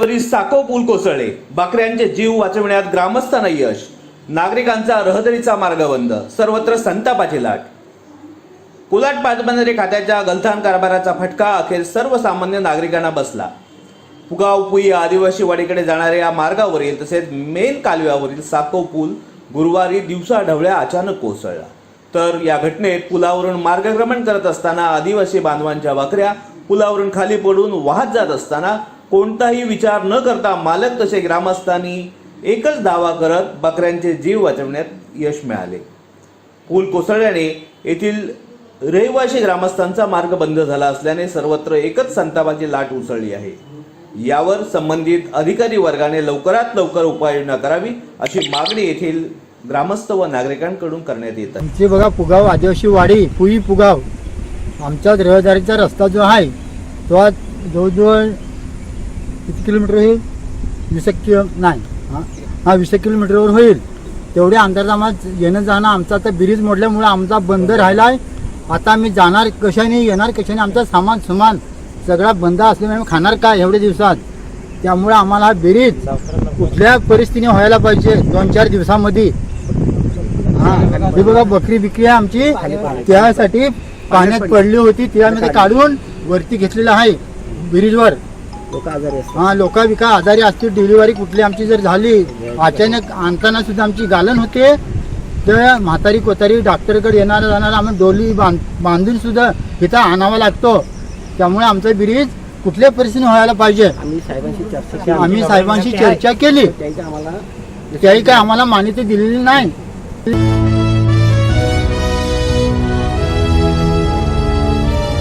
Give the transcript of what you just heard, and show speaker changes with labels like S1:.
S1: साको पूल कोसळले. बकऱ्यांचे जीव वाचविण्यात ग्रामस्थांना यश. नागरिकांचा रहदारीचा मार्ग बंद. सर्वत्र संतापाची लाट. कुलाट पाटबंधारे खात्याच्या गलथान कारभाराचा फटका अखेर सर्वसामान्य नागरिकांना बसला. पुगाव पुई आदिवासी वाडीकडे जाणाऱ्या या मार्गावरील तसेच मेन कालव्यावरील साको पूल गुरुवारी दिवसा ढवळ्या अचानक कोसळला. तर या घटनेत पुलावरून मार्गक्रमण करत असताना आदिवासी बांधवांच्या बकऱ्या पुलावरून खाली पडून वाहत जात असताना कोणताही विचार न करता मालक तसे ग्रामस्थांनी एकच दावा करत बकऱ्यांचे जीव वाचवण्यात यश मिळाले. पूल कोसळल्याने येथील रहिवासी ग्रामस्थांचा मार्ग बंद झाला असल्याने सर्वत्र एकच संतापाची लाट उसळली आहे. यावर संबंधित अधिकारी वर्गाने लवकरात लवकर उपाययोजना करावी अशी मागणी येथील ग्रामस्थ व नागरिकांकडून करण्यात येत आहे.
S2: बघा पुगाव आदिवासी वाडी पुई पुगाव. आमच्या रहदारीचा रस्ता जो आहे तो आज जवळजवळ किती किलोमीटर होईल? वीस एक किलो नाही. हां? हां वीस एक किलोमीटरवर होईल. तेवढ्या अंतरात आम्हाला येणं जाणं आमचा आता ब्रिज मोडल्यामुळे आमचा बंद राहिला आहे आता आम्ही जाणार कशाने येणार कशाने? आमचा सामान सुमान सगळा बंद असल्यामुळे आम्ही खाणार काय एवढ्या दिवसात? त्यामुळे आम्हाला हा ब्रिज कुठल्या परिस्थितीने व्हायला पाहिजे? दोन चार दिवसामध्ये. हां. हे बघा बकरी बिकरी आहे आमची. त्यासाठी पाण्यात पडली होती ती आम्ही ते काढून वरती घेतलेलं आहे ब्रिजवर. हा लोका बिका आजारी असतील डिलिव्हरी कुठली आमची जर झाली अचानक आणताना सुद्धा आमची गालन होते. तर म्हातारी कोतारी डॉक्टरकडे येणार जाणार आम्ही डोली बांध बांधून सुद्धा इथं आणावा लागतो. त्यामुळे आमचं ब्रिज कुठल्या परिस्थितीने व्हायला पाहिजे?
S3: आम्ही साहेबांशी चर्चा केली.
S2: त्याही काय आम्हाला मान्यता दिलेली नाही.